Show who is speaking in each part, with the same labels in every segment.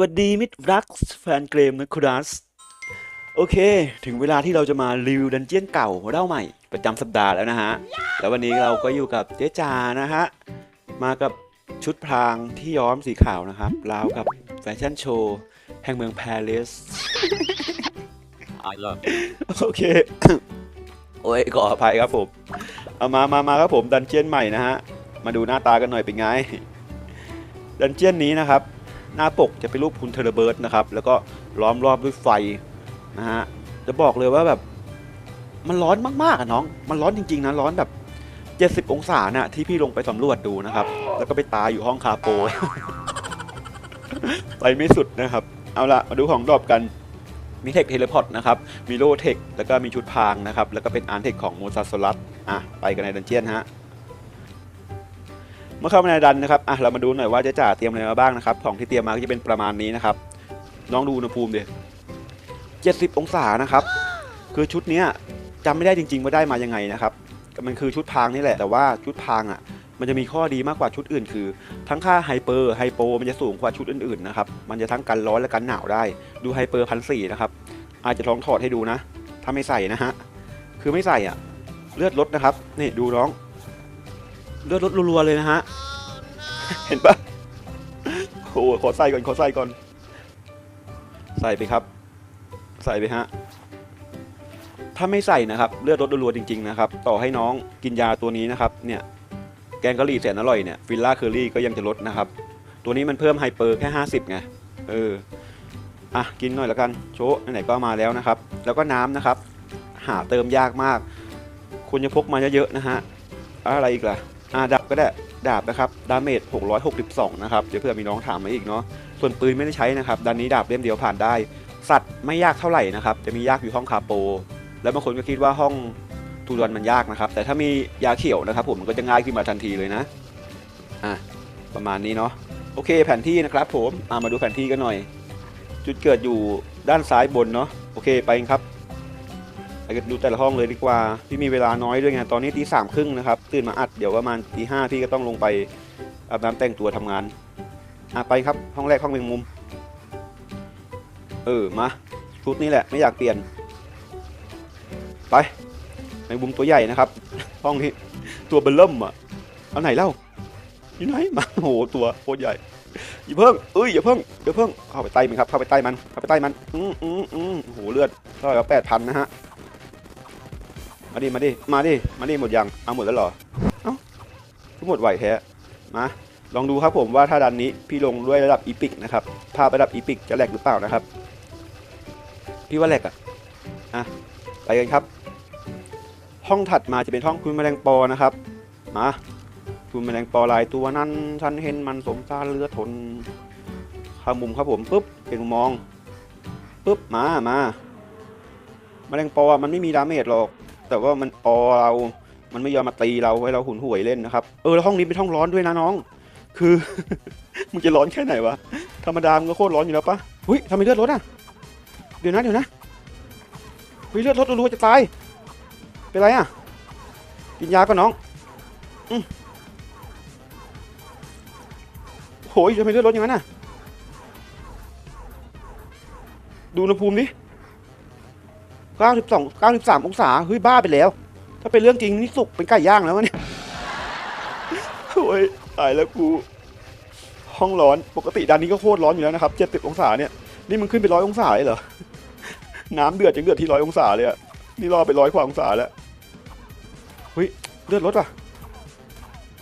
Speaker 1: วัสดีมิตรรักแฟนเกมนะครับโอเค ถึงเวลาที่เราจะมารีวิวดันเจียนเก่าเล่าใหม่ ประจำสัปดาห์แล้วนะฮะ แล้ววันนี้เราก็อยู่กับเจ๊จานะฮะ มากับชุดพรางที่ย้อมสีขาวนะครับราวกับแฟชั่นโชว์แห่งเมืองปารีส
Speaker 2: I love
Speaker 1: โอเค โอ้ยขออภัยครับผม เอามามามาครับผมดันเจียนใหม่นะฮะ มาดูหน้าตากันหน่อยเป็นไง ดันเจียนนี้นะครับ หน้าปกจะเป็นรูปคุณเทเลเบิร์ดนะครับ แล้วก็ล้อมรอบด้วยไฟนะฮะ จะบอกเลยว่าแบบมันร้อนมากๆอะน้อง มันร้อนจริงๆนะ ร้อนแบบ 70 องศาน่ะที่พี่ลงไปสำรวจดูนะครับ แล้วก็ไปตายอยู่ห้องคาโป ไปไม่สุดนะครับ เอาละมาดูของดรอปกัน มีเทคเทเลพอร์ตนะครับ มีโลเทค แล้วก็มีชุดพางนะครับ แล้วก็เป็นอาร์เทคของโมซาโซลัส อะ ไปกันในดันเจียนฮะ เมื่อเข้ามาในดันนะครับอะเรามาดูหน่อยว่าเจะจ่าเตรียมอะไรมาบ้างนะครับของที่เตรียมมาก็จะเป็นประมาณนี้นะครับน้องดูอุณหภูมิดิ70 องศานะครับ คือชุดเนี้ยจำไม่ได้จริงๆว่าได้มายังไงนะครับมันคือชุดพางนี่แหละแต่ว่าชุดพางอะ มันจะมีข้อดีมากกว่าชุดอื่น คือ ทั้งค่าไฮเปอร์ไฮโปมันจะสูงกว่าชุดอื่นๆนะครับมันจะทั้งกันร้อนและกันหนาวได้ดูไฮเปอร์พันสี่นะครับอาจจะลองถอดให้ดูนะ ถ้าไม่ใส่นะฮะคือไม่ใส่อะเลือดลดนะครับนี่ดูน้อง เลือดลดรัวๆเลยนะฮะ เห็นปะโอ้โหขอใส่ก่อนขอใส่ก่อน ใส่ไปครับ ใส่ไปฮะ ถ้าไม่ใส่นะครับ เลือดลดรัวๆจริง ๆ นะครับ ต่อให้น้องกินยาตัวนี้นะครับ เนี่ย แกงกะหรี่แสนอร่อยเนี่ย ฟิลล่าเคอรี่ก็ยังจะลดนะครับ ตัวนี้มันเพิ่มไฮเปอร์แค่ 50ไง เออ อะ กินหน่อยละกัน โชว์ไหนๆก็มาแล้วนะครับ แล้วก็น้ำนะครับ หาเติมยากมากควรจะพกมาเยอะๆนะฮะ อะไรอีกล่ะ อ่าดับก็ได้ดาบนะครับดาเมจ662 นะครับ เดี๋ยวเพื่อมีน้องถามมาอีกเนาะส่วนปืนไม่ได้ใช้นะครับด้านนี้ดาบเล่มเดียวผ่านได้ สัตว์ไม่ยากเท่าไหร่นะครับ จะมียากอยู่ห้องคาโป แล้วบางคนก็คิดว่าห้องทูดอนมันยากนะครับ แต่ถ้ามียาเขียวนะครับ ผมมันก็จะง่ายขึ้นมาทันทีเลยนะอะประมาณนี้เนาะโอเคแผนที่นะครับ ผมอ่ามาดูแผนที่กันหน่อย จุดเกิดอยู่ด้านซ้ายบนเนาะโอเคไปครับ กันดูแต่ละห้องเลยดีกว่า พี่มีเวลาน้อยด้วยไงตอนนี้ตีสามครึ่งนะครับตื่นมาอัดเดี๋ยวประมาณตีห้าพี่ก็ต้องลงไปอาบน้ำแต่งตัวทำงานอะไปครับห้องแรกห้องแมงมุม เออมาชุดนี้แหละไม่อยากเปลี่ยน ไปแมงมุมตัวใหญ่นะครับ ห้องนี้ตัวเบลเริ่มอะเอาไหนเล่าอยู่ไหนมาโอ้โหตัวโคตรใหญ่อย่าเพิ่งเอ้ยอย่าเพิ่งอย่าเพิ่งเข้าไปใต้มันครับเข้าไปใต้มันเข้าไปใต้มันอืมอืมอืมโอ้โหเลือดเท่าไหร่แปดพันนะฮะ มาดิ มาดิ มาดิ มาดิหมดยัง เอาหมดแล้วเหรอ เอ้าทุกหมดไหวแท้มาลองดูครับผมว่าถ้าดันนี้พี่ลงด้วยระดับอีพิกนะครับ ภาพระดับอีพิกจะแหลกหรือเปล่านะครับ พี่ว่าแหลกอะอะ ไปกันครับ ห้องถัดมาจะเป็นห้องคุณแมลงปอนะครับ มาคุณแมลงปอลายตัวนั้นฉันเห็นมันสมซาเลือทนเข้ามุมครับผมปุ๊บเป็นมุมมองปุ๊บมามาแมลงปอมันไม่มีดาเมจหรอก แต่ว่ามันปอเรา มันไม่ยอมมาตีเราให้เราหุนหวยเล่นนะครับ เออแล้วห้องนี้เป็นห้องร้อนด้วยนะน้อง คือ มึงจะร้อนแค่ไหนวะ ธรรมดามันก็โคตรร้อนอยู่แล้วปะหุ้ยทำไมเลือดลดอะ เดี๋ยวนะเดี๋ยวนะเฮ้ยเลือดลดรัวๆจะตาย เป็นไรอะ กินยาก่อนน้องอืโหยทำไมเลือดลดอย่างนั้นน่ะ ดูอุณหภูมิดิ 92 93 องศา เฮ้ย บ้าไปแล้ว ถ้าเป็นเรื่องจริงนี่สุกเป็นไก่ย่างแล้วเนี่ยโอ้ยตายแล้วกู ห้องร้อนปกติด้านนี้ก็โคตรร้อนอยู่แล้วนะครับ70องศาเนี่ย นี่มันขึ้นไปร้อยองศาเลยเหรอ น้ำเดือดยังเดือดที่ร้อยองศาเลยอะนี่รอไปร้อยกว่าองศาแล้วเฮ้ยเลือดลดว่ะ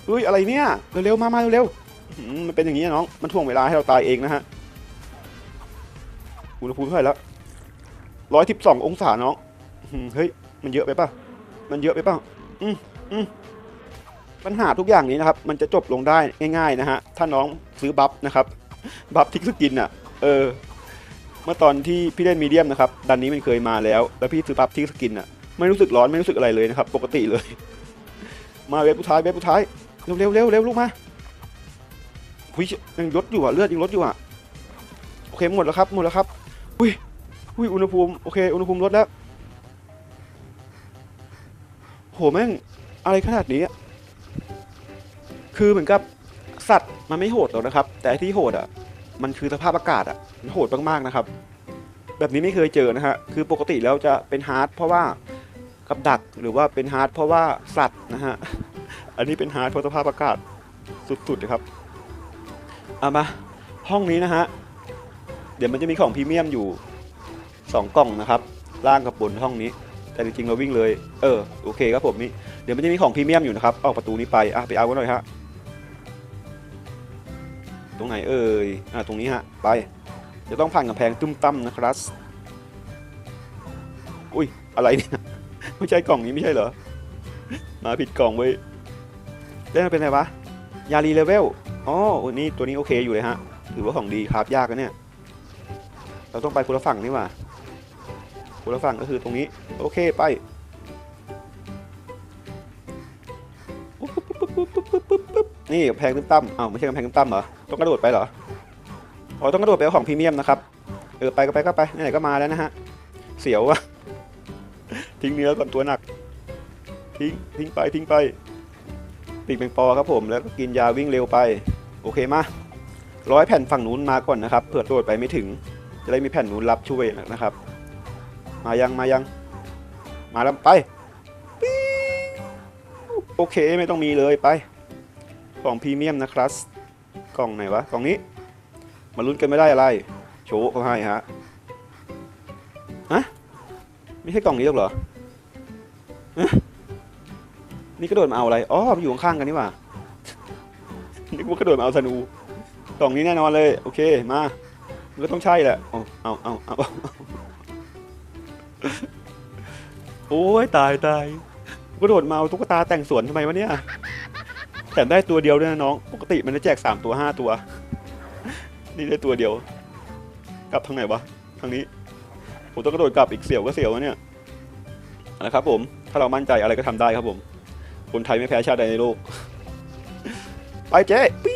Speaker 1: เฮ้ยอะไรเนี่ยเร็วๆมามาเร็วๆมันเป็นอย่างนี้น้อง มันถ่วงเวลาให้เราตายเองนะฮะอุณหภูมิเท่าไหร่แล้ว ร้อยสิบสององศาน้องเฮ้ยมันเยอะไปป่ะมันเยอะไปป่ะอืมอืมปัญหาทุกอย่างนี้นะครับ มันจะจบลงได้ง่ายๆนะฮะ ถ้าน้องซื้อบัฟนะครับ บัฟทิกสกินอะ เออ เมื่อตอนที่พี่เล่นมีเดียมนะครับ ดันนี้มันเคยมาแล้ว แล้วพี่ซื้อปั๊บที่สกินอะ ไม่รู้สึกร้อนไม่รู้สึกอะไรเลยนะครับ ปกติเลย มาเว็บผู้ท้ายเว็บผู้ท้าย เร็วเร็วเร็วเร็วลูกมาหุยยังลดอยู่อะ เลือดยังลดอยู่อะ โอเคหมดแล้วครับ หมดแล้วครับหุย หุยอุณหภูมิโอเคอุณหภูมิลดแล้วโหแม่งอะไรขนาดนี้คือเหมือนกับสัตว์มันไม่โหดหรอกนะครับ แต่ที่โหดอะ มันคือสภาพอากาศอะมันโหดมากๆนะครับ แบบนี้ไม่เคยเจอนะฮะคือปกติแล้วจะเป็นฮาร์ดเพราะว่ากับดักหรือว่าเป็นฮาร์ดเพราะว่าสัตว์นะฮะอันนี้เป็นฮาร์ดเพราะสภาพอากาศสุดๆเลยครับเอามาห้องนี้นะฮะเดี๋ยวมันจะมีของพรีเมียมอยู่ สองกล่องนะครับล่างกับบนห้องนี้ แต่จริงๆเราวิ่งเลย เออโอเคครับผมนี่เดี๋ยวมันจะมีของพรีเมียมอยู่นะครับออกประตูนี้ไปอะไปเอากันหน่อยฮะตรงไหนเอ่ยอะตรงนี้ฮะไปจะต้องผ่านกำแพงตุ้มตั้มนะครับอุ้ยอะไรเนี่ยไม่ใช่กล่องนี้ไม่ใช่เหรอมาผิดกล่องเว้ยเล่นมาเป็นไงวะยารีเลเวลอ๋ออ้นี่ตัวนี้โอเคอยู่เลยฮะถือว่าของดีครับยากนะเนี่ยเราต้องไปคนละฝั่งนี่ว่า คนละฝั่งก็คือตรงนี้ โอเคไปนี่แพงตุ้มตั้มอ้าวไม่ใช่กำแพงตุ้มตั้มเหรอ ต้องกระโดดไปเหรอ อ๋อ ต้องกระโดดไปเอาของพรีเมียมนะครับ เออ ไปก็ไปก็ไป ไหนก็มาแล้วนะฮะ เสียววะทิ้งเนื้อก่อนตัวหนัก ทิ้ง ทิ้งไป ทิ้งไป ปีกแมงปอครับผม แล้วก็กินยาวิ่งเร็วไป โอเคมา ร้อยแผ่นฝั่งนู้นมาก่อนนะครับ เผื่อโดดไปไม่ถึง จะได้มีแผ่นนู้นรับช่วยนะครับ มายังมายัง มาแล้วไปโอเคไม่ต้องมีเลยไปของพรีเมียมนะครับ กล่องไหนวะ กล่องนี้ มาลุ้นกันไม่ได้อะไร โชว์เขาให้ฮะฮะไม่ใช่กล่องนี้หรอกเหรอฮะนี่กระโดดมาเอาอะไร อ๋อมันอยู่ข้างๆกันนี่หว่านึกว่ากระโดดมาเอาธนูกล่องนี้แน่นอนเลย โอเค มา มันก็ต้องใช่แหละเอาเอาเอาเอา โอ้ยตายตายกระโดดมาเอาตุ๊กตาแต่งสวนทำไมวะเนี่ยแถมได้ตัวเดียวด้วยนะน้อง ปกติมันจะแจกสามตัวห้าตัว นี่ได้ตัวเดียว กลับทางไหนวะ ทางนี้ ผมต้องกระโดดกลับอีกเสียวก็เสียววะเนี่ยเอาละครับผม ถ้าเรามั่นใจอะไรก็ทำได้ครับผม คนไทยไม่แพ้ชาติใดในโลก ไปเจ๊ปี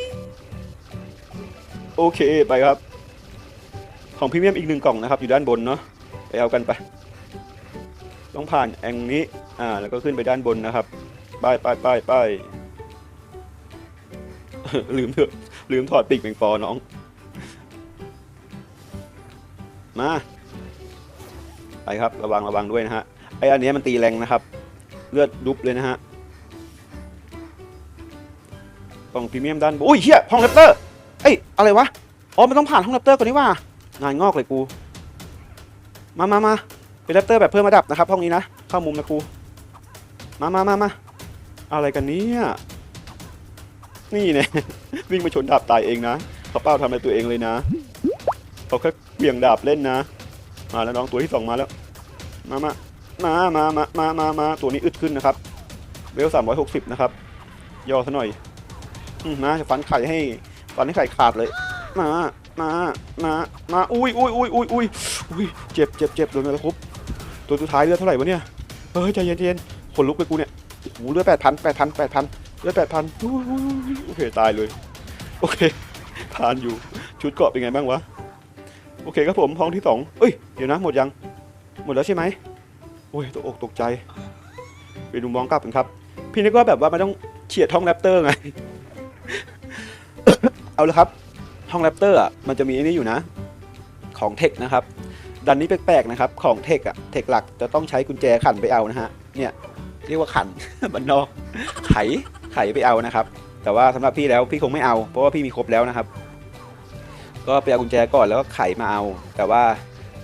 Speaker 1: โอเคไปครับ ของพรีเมียมอีกหนึ่งกล่องนะครับ อยู่ด้านบนเนาะ ไปเอากันไป ต้องผ่านแองนี้อ่าแล้วก็ขึ้นไปด้านบนนะครับไปไปไปไปลืมเถอะลืมถอดปีกแมงปอน้อง มาไปครับระวังระวังด้วยนะฮะไออันนี้มันตีแรงนะครับ เลือดดุบเลยนะฮะกล่องพรีเมียมด้านบนอุ้ยเฮียห้องแรปเตอร์เอ้ยอะไรวะอ๋อมันต้องผ่านห้องแรปเตอร์ก่อนนี่ว่างานงอกเลยกู มามามา เป็นแรปเตอร์แบบเพิ่มระดับนะครับห้องนี้นะ เข้ามุมนะกูมามามามาอะไรกันเนี่ยนี่เนี่ยวิ่งมาชนดาบตายเองนะเขาเป้าทำอะไรตัวเองเลยนะเขาแค่เบี่ยงดาบเล่นนะ มาแล้วน้องตัวที่สองมาแล้ว มามามามามามามามาตัวนี้อึดขึ้นนะครับเวลสามร้อยหกสิบนะครับย่อซะหน่อยอมาจะฟันไข่ให้ฟันให้ไข่ขาดเลย มามามามาอุ้ยอุ้ยอุ้ยอุ้ยอุ้ยอุ้ยเจ็บเจ็บเจ็บโดนกระทุบ ตัวสุดท้ายเลือดเท่าไหร่วะเนี่ย เฮ้ยใจเย็นใจเย็นขนลุกเลยกูเนี่ยโอ้เลือดแปดพันแปดพันแปดพันเลือดแปดพันโอเคตายเลย โอเคผ่านอยู่ชุดเกราะเป็นไงบ้างวะ โอเคครับผมห้องที่สองเอ้ยเดี๋ยวนะหมดยัง หมดแล้วใช่ไหมโอ้ยตกอกตกใจไปดูมองกลับกันครับ พี่นึกว่าแบบว่ามันต้องเฉียดห้องแรปเตอร์ไง เอาเลยครับ ห้องแรปเตอร์อะมันจะมีอันนี้อยู่นะ ของเทคนะครับ ดันนี้แปลกๆนะครับ ของเทคอะเทคหลักจะต้องใช้กุญแจขันไปเอานะฮะ เนี่ยเรียกว่าขัน บันนอกไขไขไปเอานะครับ แต่ว่าสำหรับพี่แล้วพี่คงไม่เอา เพราะว่าพี่มีครบแล้วนะครับ ก็ไปเอากุญแจก่อนแล้วก็ไขมาเอา แต่ว่า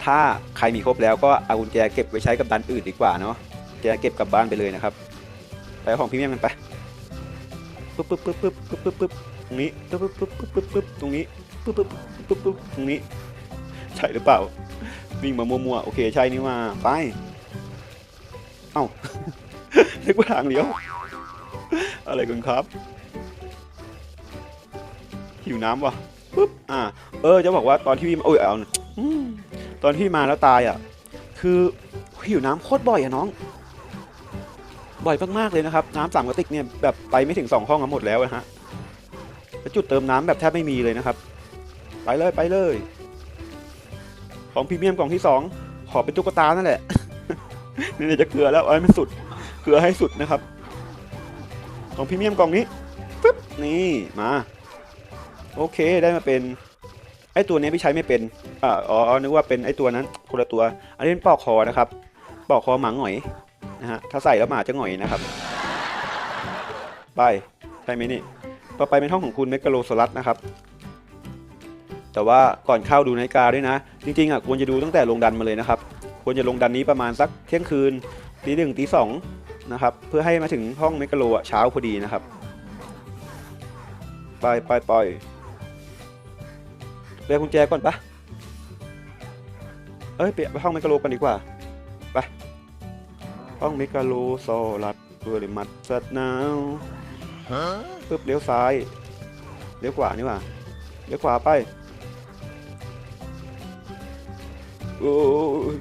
Speaker 1: ถ้าใครมีครบแล้วก็เอากุญแจเก็บไว้ใช้กับดันอื่นดีกว่าเนาะกุญแจเก็บกลับบ้านไปเลยนะครับไปของพรีเมียมกันไปปึ๊บปึ๊บปึ๊บปึ๊บปึ๊บปึ๊บปึ๊บตรงนี้ปึ๊บปึ๊บปึ๊บปึ๊บปึ๊บปึ๊บตรงนี้ปึ๊บปึ๊บปึ๊บปึ๊บตรงนี้ใช่หรือเปล่า วิ่งมามั่วๆโอเคใช่นี่ว่าไป เอ้านึกว่าทางเลี้ยว อะไรกันครับ หิวน้ำวะปุ๊บ อ่า เออ จะบอกว่าตอนที่พี่มาโอ้ยเอาตอนที่มาแล้วตายอะ คือหิวน้ำโคตรบ่อยอะน้อง บ่อยมากๆเลยนะครับ น้ำสามกระติกเนี่ยแบบไปไม่ถึงสองห้องอะหมดแล้วนะฮะแล้วจุดเติมน้ำแบบแทบไม่มีเลยนะครับ ไปเลยไปเลย ของพรีเมียมกล่องที่สองขอเป็นตุ๊กตานั่นแหละ นี่จะเกลือแล้วเอาให้มันสุด เกลือให้สุดนะครับ ของพรีเมียมกล่องนี้ปึ๊บนี่มา โอเคได้มาเป็นไอตัวนี้พี่ใช้ไม่เป็นอ่าอ๋อนึกว่าเป็นไอตัวนั้นคนละตัว อันนี้เป็นปอกคอนะครับ ปอกคอหมาหงอยนะฮะถ้าใส่แล้วหมาจะหงอยนะครับ ไปใช่ไหมนี่ต่อไปเป็นห้องของคุณเมกาโลสลัดนะครับ แต่ว่าก่อนเข้าดูนาฬิกาด้วยนะ จริงๆอะควรจะดูตั้งแต่ลงดันมาเลยนะครับ ควรจะลงดันนี้ประมาณสักเที่ยงคืนตีหนึ่งตีสองนะครับ เพื่อให้มาถึงห้องเมกาโลอะเช้าพอดีนะครับไปไปไปเรียกกุญแจก่อนปะเอ้ยไปไปห้องเมกาโลกันดีกว่าไปห้องเมกาโลโซลัดตัวเดมัดสัตว์นาวปึ๊บเลี้ยวซ้ายเลี้ยวขวานี่หว่าเลี้ยวขวาไป โอ้ย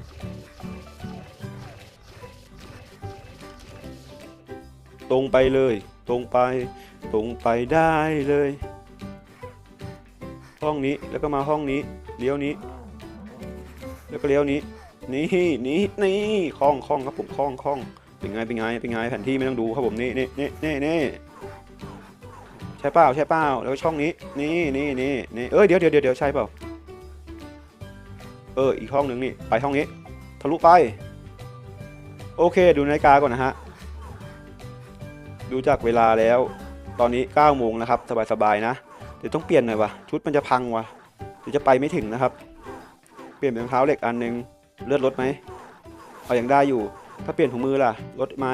Speaker 1: ตรงไปเลย ตรงไป ตรงไปได้เลย ห้องนี้แล้วก็มาห้องนี้ เลี้ยวนี้ แล้วก็เลี้ยวนี้ นี่นี่นี่คล่องคล่องครับผมคล่องคล่องเป็นไงเป็นไงเป็นไงแผนที่ไม่ต้องดูครับผมนี่นี่นี่นี่นี่ใช่เปล่าใช่เปล่าแล้วช่องนี้ นี่นี่นี่นี่เอ้ยเดี๋ยวเดี๋ยวเดี๋ยวใช่เปล่า อออีกห้องหนึ่งนี่ไปห้องนี้ ทะลุไป โอเค ดูนาฬิกาก่อนนะฮะ ดูจากเวลาแล้ว ตอนนี้9โมงนะครับ สบายๆนะ เดี๋ยวต้องเปลี่ยนหน่อยวะชุดมันจะพังวะเดี๋ยวจะไปไม่ถึงนะครับ เปลี่ยนเป็นรองเท้าเหล็กอันหนึง เลือดลดไหมเอาอยังได้อยู่ ถ้าเปลี่ยนถุงมือล่ะ ลดไหม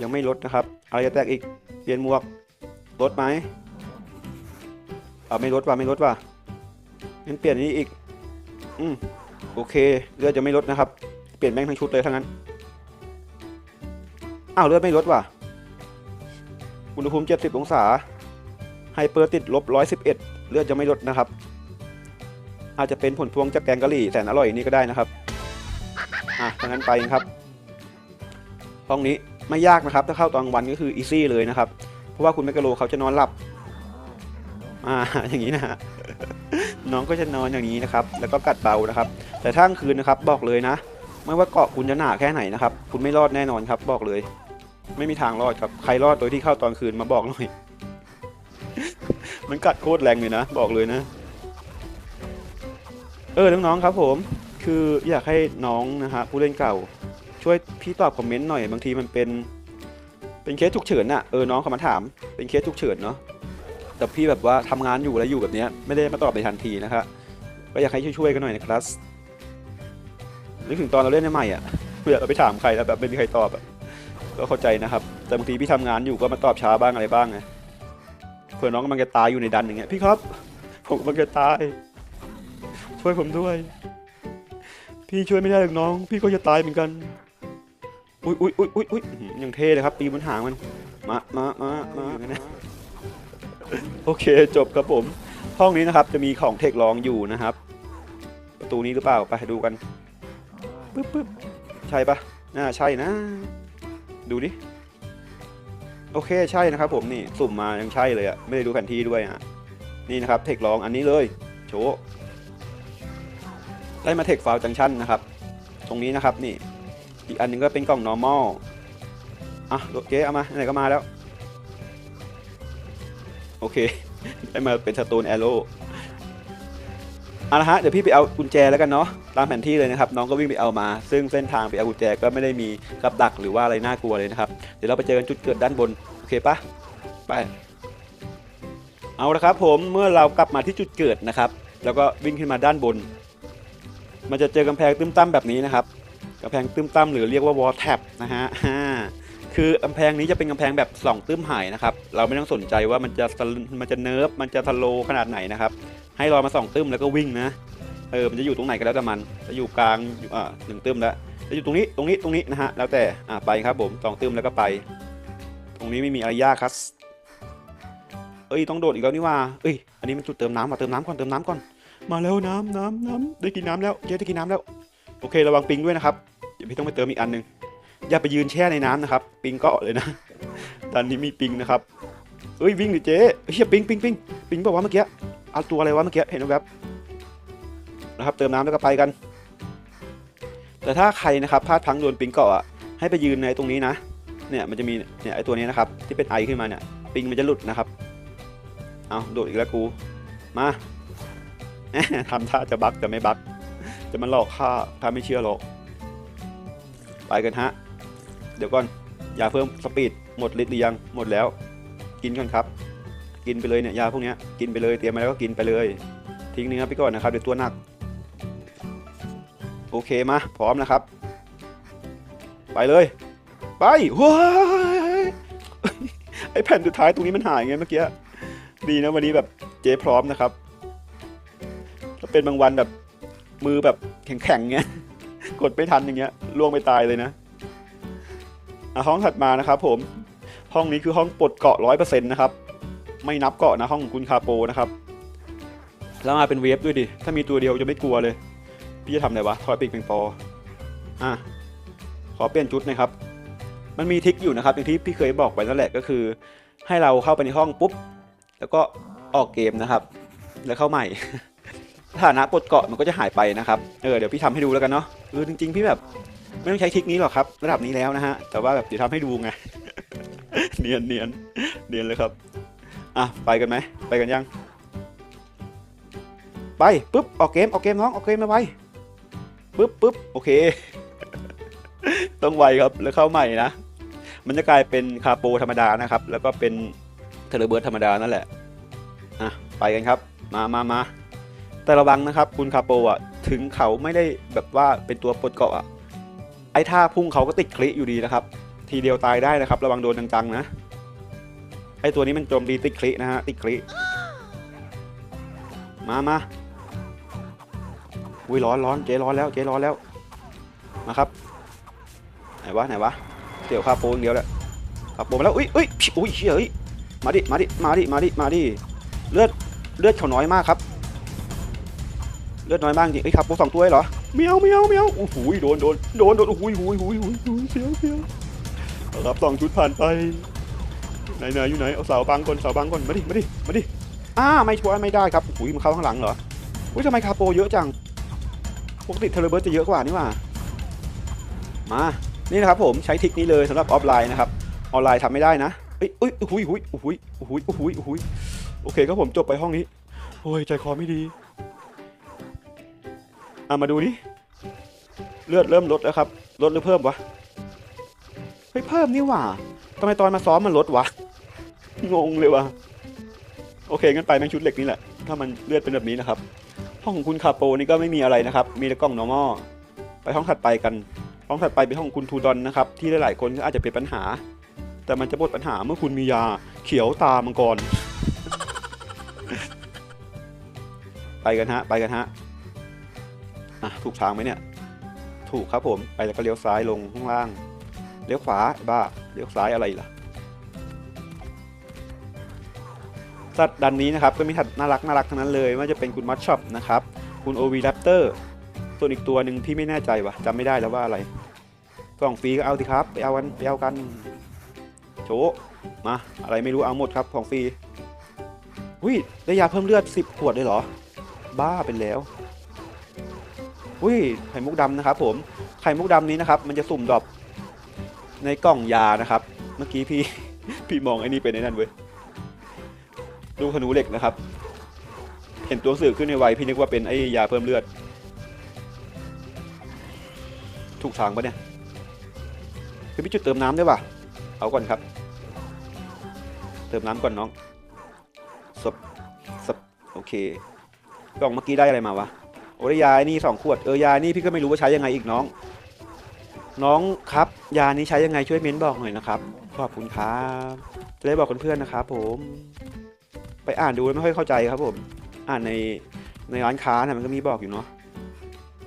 Speaker 1: ยังไม่ลดนะครับ อะไรจะแตกอีก เปลี่ยนหมวก ลดไหมเอาไม่ลดว่ะไม่ลดว่ะ งั้นเปลี่ยนอันนี้อีก อืมโอเค เลือดจะไม่ลดนะครับ เปลี่ยนแม่งทั้งชุดเลยทั้งนั้น อ้าวเลือดไม่ลดว่ะ อุณหภูมิ 70 องศา ไฮเปอร์ติดลบ 111 เลือดจะไม่ลดนะครับ อาจจะเป็นผลพวงจากแกงกะหรี่แสนอร่อยนี่ก็ได้นะครับ อะถ้างั้นไปครับ ห้องนี้ไม่ยากนะครับ ถ้าเข้าตอนกลางวันก็คืออีซี่เลยนะครับ เพราะว่าคุณแมกกาโลเขาจะนอนหลับ อ่า อย่างนี้นะฮะ น้องก็จะนอนอย่างนี้นะครับ แล้วก็กัดเบานะครับ แต่ถ้าคืนนะครับบอกเลยนะ ไม่ว่าเกาะคุณจะหนาแค่ไหนนะครับ คุณไม่รอดแน่นอนครับ บอกเลย ไม่มีทางรอดครับ ใครรอดโดยที่เข้าตอนคืนมาบอกหน่อย มันกัดโคตรแรงเลยนะ บอกเลยนะ เออน้องๆครับ ผม คืออยากให้น้องนะฮะผู้เล่นเก่า ช่วยพี่ตอบคอมเมนต์หน่อย บางทีมันเป็น เป็นเคสฉุกเฉินน่ะเออน้องเขามาถาม เป็นเคสฉุกเฉินเนาะ แต่พี่แบบว่าทำงานอยู่แล้วอยู่แบบเนี้ยไม่ได้มาตอบในทันทีนะครับก็อยากให้ช่วยๆกันหน่อยนะครับนึกถึงตอนเราเล่นใหม่อะเพื่อเราไปถามใครแล้วแบบไม่มีใครตอบอะก็เข้าใจนะครับ แต่บางทีพี่ทำงานอยู่ก็มาตอบช้าบ้างอะไรบ้างไงเผื่อน้องกำลังจะตายอยู่ในดันอย่างเงี้ยพี่ครับ ผมกำลังจะตาย ช่วยผมด้วย พี่ช่วยไม่ได้หรอกน้อง พี่ก็จะตายเหมือนกันอุ้ยอุ้ยอุ้ยอุ้ยอุ้ยยังเท่เลยครับตีบนหางมัน มามามามาอย่างนั้ โอเคจบครับผม ห้องนี้นะครับจะมีของเทคลองอยู่นะครับ ประตูนี้หรือเปล่าไปดูกันปึ๊บปึ๊บใช่ปะน่าใช่นะ ดูดิโอเคใช่นะครับ ผมนี่สุ่มมายังใช่เลยอะไม่ได้ดูแผนที่ด้วยฮะนี่นะครับเทคลองอันนี้เลยโชว์ได้มาเทคฟาวจังชั่นนะครับ ตรงนี้นะครับนี่ อีกอันหนึงก็เป็นกล่อง normal อะโอเคเอามาไหนก็มาแล้ว โอเค ได้มาเป็นสโตนแอโร่เอาละฮะเดี๋ยวพี่ไปเอากุญแจแล้วกันเนาะตามแผนที่เลยนะครับ น้องก็วิ่งไปเอามา ซึ่งเส้นทางไปเอากุญแจก็ไม่ได้มีกับดักหรือว่าอะไรน่ากลัวเลยนะครับ เดี๋ยวเราไปเจอกันจุดเกิดด้านบน โอเคปะไปเอาละครับผมเมื่อเรากลับมาที่จุดเกิดนะครับ แล้วก็วิ่งขึ้นมาด้านบน มันจะเจอกำแพงตื้มตั้มแบบนี้นะครับกำแพงตื้มตั้มหรือเรียกว่าวอลแท็บนะฮะ คือกำแพงนี้จะเป็นกำแพงแบบสองตื้มหายนะครับ เราไม่ต้องสนใจว่ามันจะมันจะเนิร์ฟมันจะทะโลขนาดไหนนะครับ ให้รอมาสองตื้มแล้วก็วิ่งนะ เออ มันจะอยู่ตรงไหนก็แล้วแต่มัน จะอยู่กลางอยู่อ่าหนึ่งตื้มแล้วจะอยู่ตรงนี้ ตรงนี้ ตรงนี้นะฮะ แล้วแต่ อ่าไปครับผมสองตื้มแล้วก็ไป ตรงนี้ไม่มีอะไรยากครับ เอ้ย ต้องโดดอีกแล้วนี่ว่า เอ้ย อันนี้มันจุดเติมน้ำมาเติมน้ำก่อน เติมน้ำก่อน มาแล้วน้ำน้ำน้ำได้กินน้ำแล้วเจ๊ได้กินน้ำแล้ว โอเค ระวังปิงด้วยนะครับ เดี๋ยวพี่ต้องไปเติมอีกอันหนึ่ง อย่าไปยืนแช่ในน้ำนะครับ ปิงเกาะเลยนะด้านนี้มีปิงนะครับเอ้ยวิ่งดิเจ๊เฮียปิงปิงปิงปิงบอกว่าเมื่อกี้เอาตัวอะไรวะเมื่อกี้เห็นไหมครับนะครับเติมน้ำแล้วก็ไปกัน แต่ถ้าใครนะครับพลาดพังโดนปิงเกาะอะให้ไปยืนในตรงนี้นะเนี่ยมันจะมีเนี่ยไอตัวนี้นะครับ ที่เป็นไอขึ้นมาเนี่ยปิงมันจะหลุดนะครับเอาโดดอีกแล้วกูมาทำท่าจะบักแต่ไม่บักจะมันหลอกข้าถ้าไม่เชื่อหรอก ไปกันฮะ ดี๋ยวก่อนยาเพิ่มสปีดหมดฤทธิ์หรือยังหมดแล้ว กินก่อนครับ กินไปเลยเนี่ยยาพวกนี้กินไปเลยเตรียมมาแล้วก็กินไปเลย ทิ้งเนื้อไปก่อนนะครับเดี๋ยวตัวหนัก โอเคมาพร้อมนะครับ ไปเลย ไปว้ายไอแผ่นสุดท้ายตรงนี้มันหายไงเมื่อกี้ดีนะวันนี้แบบเจ๊พร้อมนะครับถ้าเป็นบางวันแบบมือแบบแข็งๆเงี้ยกดไม่ทันอย่างเงี้ยล่วงไปตายเลยนะ ห้องถัดมานะครับผมห้องนี้คือห้องปลดเกาะร้อยเปอร์เซ็นต์นะครับไม่นับเกาะนะห้องคุณคาโปนะครับแล้วมาเป็นเวฟด้วยดิถ้ามีตัวเดียวจะไม่กลัวเลย พี่จะทำอะไรวะทอยปีกเป็นปออะขอเปลี่ยนชุดนะครับ มันมีทิกอยู่นะครับอย่างที่พี่เคยบอกไปนั่นแหละก็คือ ให้เราเข้าไปในห้องปุ๊บ แล้วก็ออกเกมนะครับ แล้วเข้าใหม่ฐานะปลดเกาะมันก็จะหายไปนะครับ เออเดี๋ยวพี่ทำให้ดูแล้วกันเนาะเออจริงๆ พี่แบบ ไม่ต้องใช้ทริกนี้หรอกครับ ระดับนี้แล้วนะฮะ แต่ว่าแบบเดี๋ยวทำให้ดูไง เนียนเนียนเนียนเลยครับ อะ ไปกันไหม ไปกันยัง ไปปุ๊บ ออกเกม ออกเกมน้อง ออกเกมมาไวปุ๊บปุ๊บโอเค ต้องไวครับ แล้วเข้าใหม่นะ มันจะกลายเป็นคาโปธรรมดานะครับ แล้วก็เป็นเทเลเบิร์ดธรรมดานั่นแหละ อะ ไปกันครับ มามามาแต่ระวังนะครับ คุณคาโปอะ ถึงเขาไม่ได้แบบว่าเป็นตัวปลดเกาะอะ ไอ้ท่าพุ่งเขาก็ติดคลิอยู่ดีนะครับ ทีเดียวตายได้นะครับ ระวังโดนจังๆนะไอ้ตัวนี้มันโจมตีติดคลินะฮะติดคลิมามาอุ้ยร้อนร้อนเจ๊ร้อนแล้วเจ๊ร้อนแล้วมาครับไหนวะไหนวะเดี๋ยวคาโปอย่างเดียวแหละคาโปมาแล้วอุ้ยอุ้ยอุ้ยเชี่ยเฮ้ยมาดิมาดิมาดิมาดิมาดิเลือดเลือดเขาน้อยมากครับ เลือดน้อยมากจริงเอ้ยคาโปสองตัวเหรอ เมียวเมียวเมียวโอ้โหโดนโดนโดนโดนโอ้โหโอ้โหโอ้โหโอ้โหเสียวเสียวเอาครับสองชุดผ่านไปไหนไหนอยู่ไหนเอาเสาบังก่อนเสาบังก่อนมาดิมาดิมาดิอ้าไม่ช่วยไม่ได้ครับโอ้โหมันเข้าข้างหลังเหรออุ้ยทำไมคาโปเยอะจังปกติเทเลเบิร์ตจะเยอะกว่านี่หว่ามานี่นะครับผมใช้ทิคนี้เลยสำหรับออฟไลน์นะครับออนไลน์ทำไม่ได้นะเอ้ยอุ้ยอุ้ยอุ้ยอุ้ยอุ้ยอุ้ยอุ้ยโอเคครับผมจบไปห้องนี้โอ้ยใจคอไม่ดี อะมาดูดิเลือดเริ่มลดแล้วครับลดหรือเพิ่มวะเฮ้ยเพิ่มนี่หว่าทำไมตอนมาซ้อมมันลดวะงงเลยวะโอเคงั้นไปแม่งชุดเหล็กนี่แหละถ้ามันเลือดเป็นแบบนี้นะครับ ห้องของคุณคาโปนี่ก็ไม่มีอะไรนะครับ มีแต่กล้อง normal ไปห้องถัดไปกัน ห้องถัดไปเป็นห้องคุณทูดอนนะครับ ที่หลายๆคนก็อาจจะเป็นปัญหา แต่มันจะหมดปัญหาเมื่อคุณมียาเขียวตามังกร ไปกันฮะ ไปกันฮะ อะถูกทางไหมเนี่ย ถูกครับผม ไปแล้วก็เลี้ยวซ้ายลงข้างล่าง เลี้ยวขวาบ้า เลี้ยวซ้ายอะไรล่ะ สัตว์ดันนี้นะครับก็มีสัตว์น่ารักน่ารักทั้งนั้นเลยไม่ว่าจะเป็นคุณมัชช็อปนะครับ คุณโอวีแรปเตอร์ส่วนอีกตัวหนึ่งพี่ไม่แน่ใจวะจำไม่ได้แล้วว่าอะไรกล่องฟรีก็เอาสิครับ ไปเอากันไปเอากันโฉมา อะไรไม่รู้เอาหมดครับของฟรีอุ้ยได้ยาเพิ่มเลือด 10 ขวดเลยเหรอ บ้าเป็นแล้ว อุ้ยไข่มุกดำนะครับผมไข่มุกดำนี้นะครับ มันจะสุ่มดรอปในกล่องยานะครับ เมื่อกี้พี่พี่มองไอ้นี่เป็นไอ้นั่นเว้ยลูกขนูเหล็กนะครับ เห็นตัวสื่อขึ้นในไวพี่นึกว่าเป็นไอ้ยาเพิ่มเลือด ถูกทางปะเนี่ยคือพี่จุดเติมน้ำได้ป่ะเอาก่อนครับ เติมน้ำก่อนน้องสบสบโอเคกล่องเมื่อกี้ได้อะไรมาวะ โอ้ได้ยานี่สองขวดเออยานี่พี่ก็ไม่รู้ว่าใช้ยังไงอีกน้อง น้องครับ ยานี้ใช้ยังไงช่วยเม้นบอกหน่อยนะครับขอบคุณครับจะได้บอกเพื่อนๆนะครับผมไปอ่านดูแล้วไม่ค่อยเข้าใจครับ ผม อ่านในในร้านค้าเนี่ยมันก็มีบอกอยู่เนาะ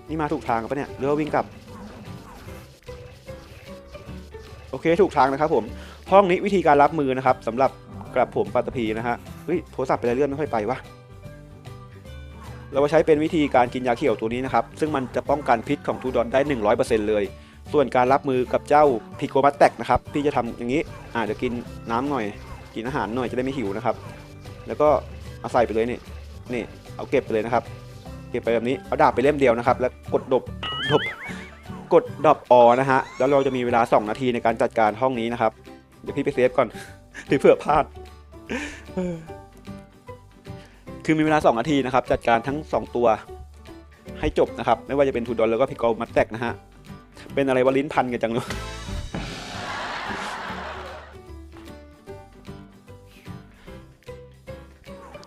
Speaker 1: นี่มาถูกทางปะเนี่ยหรือว่าวิ่งกลับ โอเคถูกทางนะครับ ผม ห้องนี้วิธีการรับมือนะครับสำหรับกระผมปัตตภีนะฮะเฮ้ยโทรศัพท์ไปเรื่อยไม่ค่อยไปวะ เราก็ใช้เป็นวิธีการกินยาเขียวตัวนี้นะครับ ซึ่งมันจะป้องกันพิษของทูดอนได้ 100%เลย ส่วนการรับมือกับเจ้าพิโกมัตแตกนะครับพี่จะทำอย่างนี้อ่าเดี๋ยวกินน้ำหน่อย กินอาหารหน่อยจะได้ไม่หิวนะครับ แล้วก็เอาใส่ไปเลยนี่นี่เอาเก็บไปเลยนะครับ เก็บไปแบบนี้เอาดาบไปเล่มเดียวนะครับ แล้วกดดบดบกดดอปออนะฮะแล้วเราจะมีเวลา 2 นาทีในการจัดการห้องนี้นะครับ เดี๋ยวพี่ไปเซฟก่อนเผื่อพลาด คือมีเวลา 2 นาทีนะครับ จัดการทั้ง 2 ตัวให้จบนะครับ ไม่ว่าจะเป็นทูดอนแล้วก็พิกอลมัตแตกนะฮะ เป็นอะไรวะลิ้นพันกันจังเลย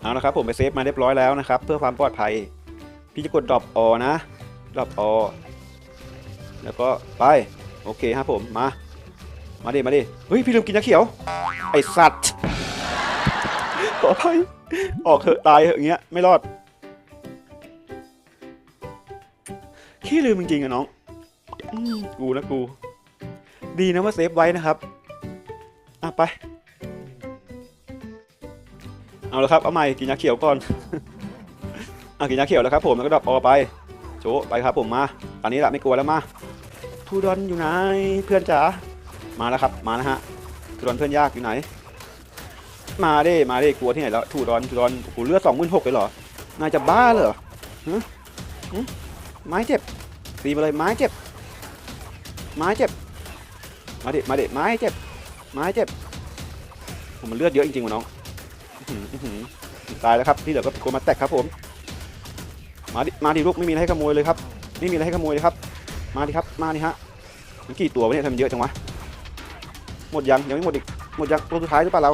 Speaker 1: เอาละครับผมไปเซฟมาเรียบร้อยแล้วนะครับ เพื่อความปลอดภัย พี่จะกดดรอปอนะดรอปอแล้วก็ไป โอเคครับผมมา มาดิมาดิเฮ้ย พี่ลืมกินยาเขียว ไอสัตว์ขออภัย ออกเถอะตายเถอะอย่างเงี้ย ไม่รอด ขี้ลืมจริงๆอะน้องอมกูนะกู ดีนะว่าเซฟไว้นะครับ อะไป เอาละครับ เอาใหม่กินยาเขียวก่อน อะกินยาเขียวแล้วครับผมแล้วก็ดรอปออกไป โจไปครับผมมาตอนนี้แหละไม่กลัวแล้วมาทูดอนอยู่ไหนเพื่อนจ๋ามาแล้วครับ มานะฮะทูดอนเพื่อนยากอยู่ไหน มาดิมาดิกลัวที่ไหนแล้วทูดอนทูดอนโอ้โหเลือดสองหมื่นหกเลยเหรอนายจะบ้าเหรอฮะหึไม้เจ็บตีมาเลยไม้เจ็บ ไม้เจ็บ มาดิมาดิไม้เจ็บ ไม้เจ็บผมมันเลือดเยอะจริงๆวะน้องอื้อหืออื้อหือตายแล้วครับที่เหลือก็โกมาแตกครับผม มาดิมาดิลูกไม่มีอะไรให้ขโมยเลยครับไม่มีอะไรให้ขโมยเลยครับ มาดิครับมาดิฮะมันกี่ตัววะเนี่ยทำเยอะจังวะหมดยังยังไม่หมดอีกหมดยังตัวสุดท้ายหรือเปล่าเรา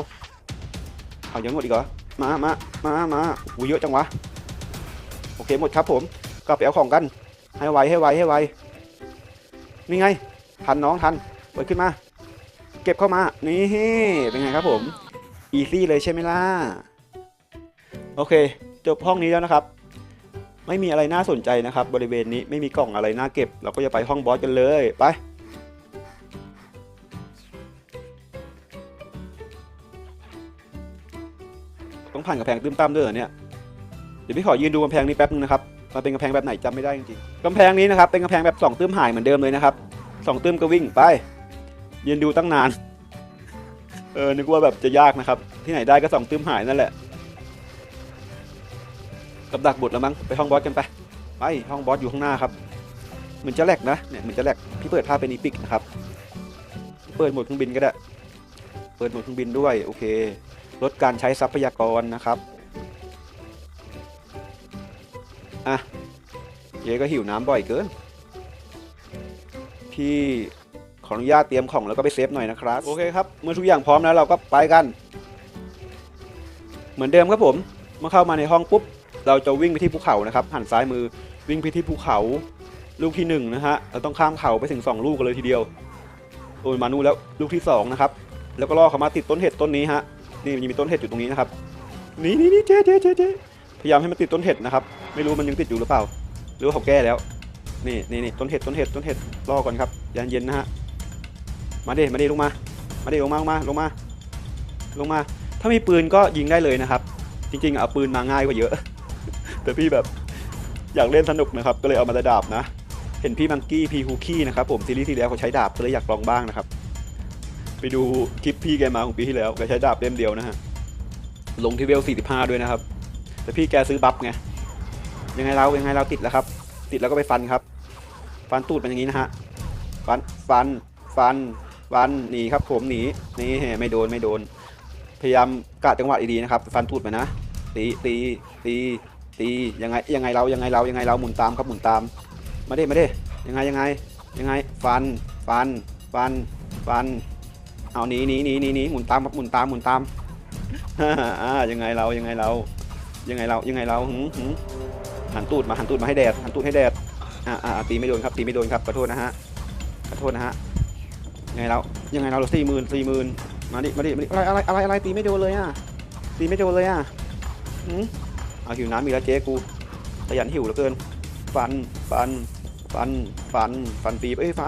Speaker 1: เอายังหมดอีกเหรอ มามามามาโอ้เยอะจังวะ โอเคหมดครับผม ก็ไปเอาของกัน ให้ไวให้ไวให้ไว นี่ไง ทันน้องทันเปิดขึ้นมา เก็บเข้ามา นี่เป็นไงครับผม อีซี่เลยใช่ไหมล่ะ โอเค จบห้องนี้แล้วนะครับ ไม่มีอะไรน่าสนใจนะครับ บริเวณนี้ไม่มีกล่องอะไรน่าเก็บ เราก็จะไปห้องบอสกันเลย ไป ผ่านกำแพงตื้มตั้มด้วยเหรอเนี่ย เดี๋ยวพี่ขอยืนดูกำแพงนี้แป๊บนึงนะครับ มันเป็นกำแพงแบบไหนจำไม่ได้จริงๆกำแพงนี้นะครับเป็นกำแพงแบบสองตื้มหายเหมือนเดิมเลยนะครับสองตื้มก็วิ่งไป ยืนดูตั้งนาน เออนึกว่าแบบจะยากนะครับ ที่ไหนได้ก็สองตื้มหายนั่นแหละกับดักบุตรแล้วมั้งไปห้องบอสกันไปไปห้องบอสอยู่ข้างหน้าครับเหมือนจะแหลกนะเนี่ยเหมือนจะแหลกพี่เปิดภาพเป็นอีพิกนะครับ เปิดโหมดเครื่องบินก็ได้ เปิดโหมดเครื่องบินด้วยโอเค ลดการใช้ทรัพยากรนะครับอะเจ๊ก็หิวน้ำบ่อยเกิน พี่ขออนุญาตเตรียมของแล้วก็ไปเซฟหน่อยนะครับ โอเคครับเมื่อทุกอย่างพร้อมแล้วเราก็ไปกัน เหมือนเดิมครับผมเมื่อเข้ามาในห้องปุ๊บ เราจะวิ่งไปที่ภูเขานะครับหันซ้ายมือวิ่งไปที่ภูเขา ลูกที่หนึ่งนะฮะเราต้องข้ามเขาไปถึงสองลูกกันเลยทีเดียวโอ้ยมานู่นแล้วลูกที่สองนะครับแล้วก็ล่อเขามาติดต้นเห็ดต้นนี้ฮะ นี่มันมีต้นเห็ดอยู่ตรงนี้นะครับนี่นี่นี่เจ๊เจ๊เจ๊เจ๊พยายามให้มันติดต้นเห็ดนะครับ ไม่รู้มันยังติดอยู่หรือเปล่า หรือเขาแก้แล้ว นี่นี่นี่ต้นเห็ดต้นเห็ดต้นเห็ดรอก่อนครับย็นเย็นนะฮะมาเดมาเดลงมา มาเดลงมาลงมาลงมา ลงมา ถ้ามีปืนก็ยิงได้เลยนะครับ จริงๆเอาปืนมาง่ายกว่าเยอะ แต่พี่แบบอยากเล่นสนุกนะครับ ก็เลยเอามาแต่ดาบนะ เห็นพี่มังกี้พีฮูคี้นะครับผมซีรีส์ที่แล้วเขาใช้ดาบก็เลยอยากลองบ้างนะครับ ไปดูคลิปพี่แกมาของปีที่แล้วแกใช้ดาบเล่มเดียวนะฮะ ลงที่เวล 45 ด้วยนะครับ แต่พี่แกซื้อบัฟไง ยังไงเรายังไงเราติดแล้วครับ ติดแล้วก็ไปฟันครับ ฟันตูดเป็นอย่างนี้นะฮะ ฟัน ฟัน ฟัน ฟัน หนีครับผมหนี นี่ไม่โดนไม่โดน พยายามกะจังหวะดีๆนะครับ ฟันตูดไปนะ ตี ตี ตี ตี ยังไง ยังไงเรา ยังไงเรา ยังไงเราหมุนตามครับหมุนตาม มาดิมาดิยังไงยังไง ยังไง ฟัน ฟัน ฟัน ฟัน เอาหนีหนีหนีหนีหนีหมุนตามครับหมุนตามหมุนตามอ่ายังไงเรายังไงเรา ยังไงเรายังไงเราหืมหืมหันตูดมาหันตูดมาให้แดดหันตูดให้แดดอ่าอ่าตีไม่โดนครับตีไม่โดนครับขอโทษนะฮะขอโทษนะฮะยังไงเรายังไงเราสี่หมื่นสี่หมื่นมาดิมาดิมาดิอะไรอะไรอะไรอะไรตีไม่โดนเลยอะตีไม่โดนเลยอะหืมเอาหิวน้ำมีแล้วเจ๊กูขยันหิวเหลือเกิน ฟันฟันฟันฟันฟันปีบเอ้ยฟ้า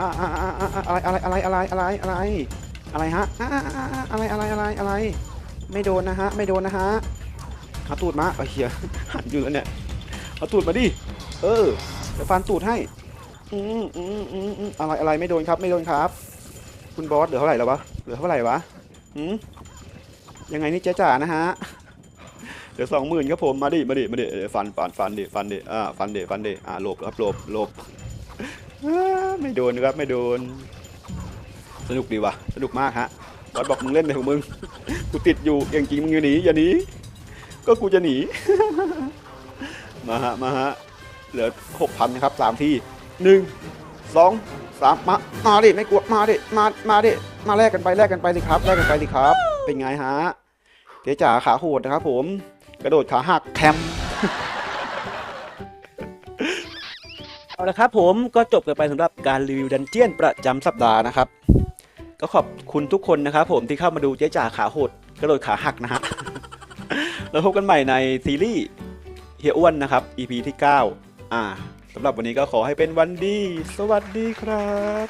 Speaker 1: อะไรอะไรอะไรอะไรอะไรอะไร อะไรฮะอะไรอะไรอะไรอะไร ไม่โดนนะฮะ ไม่โดนนะฮะเอาตูดมาไอ้เหี้ยหันอยู่แล้วเนี่ยเอาตูดมาดิ เออฟันตูดให้ อืมอืมอืมอืมอะไรอะไรไม่โดนครับ ไม่โดนครับ คุณบอสเหลือเท่าไหร่แล้ววะ เหลือเท่าไหร่วะหืมยังไงนี่เจ๊จ๋านะฮะเดี๋ยวสองหมื่นครับผม มาดิ มาดิ มาดิฟันฟันฟันดิ ฟันดิ อ่า ฟันดิ ฟันดิ อ่าหลบครับหลบหลบไม่โดนครับ ไม่โดน สนุกดีว่ะ สนุกมากฮะบอสบอกมึงเล่นไปของมึง กูติดอยู่อย่างจริงมึงอย่าหนีอย่าหนีก็กูจะหนี มาฮะ มาฮะ เหลือหกพันนะครับสามที่หนึ่งสองสามมา มาดิ ไม่กลัว มาดิ มา มาดิ มาแลกกันไปแลกกันไปสิครับแลกกันไปสิครับ เป็นไงฮะเจ๊จ๋าขาโหดนะครับผม กระโดดขาหักแคมเอาละครับผมก็จบกันไปสำหรับการรีวิวดันเจียนประจำสัปดาห์นะครับ ก็ขอบคุณทุกคนนะครับผมที่เข้ามาดูเจ๊จ่าขาหดกระโดดขาหักนะฮะแล้วพบกันใหม่ในซีรีส์เฮียอ้วนนะครับ EP ที่ 9 อ่าสำหรับวันนี้ก็ขอให้เป็นวันดี สวัสดีครับ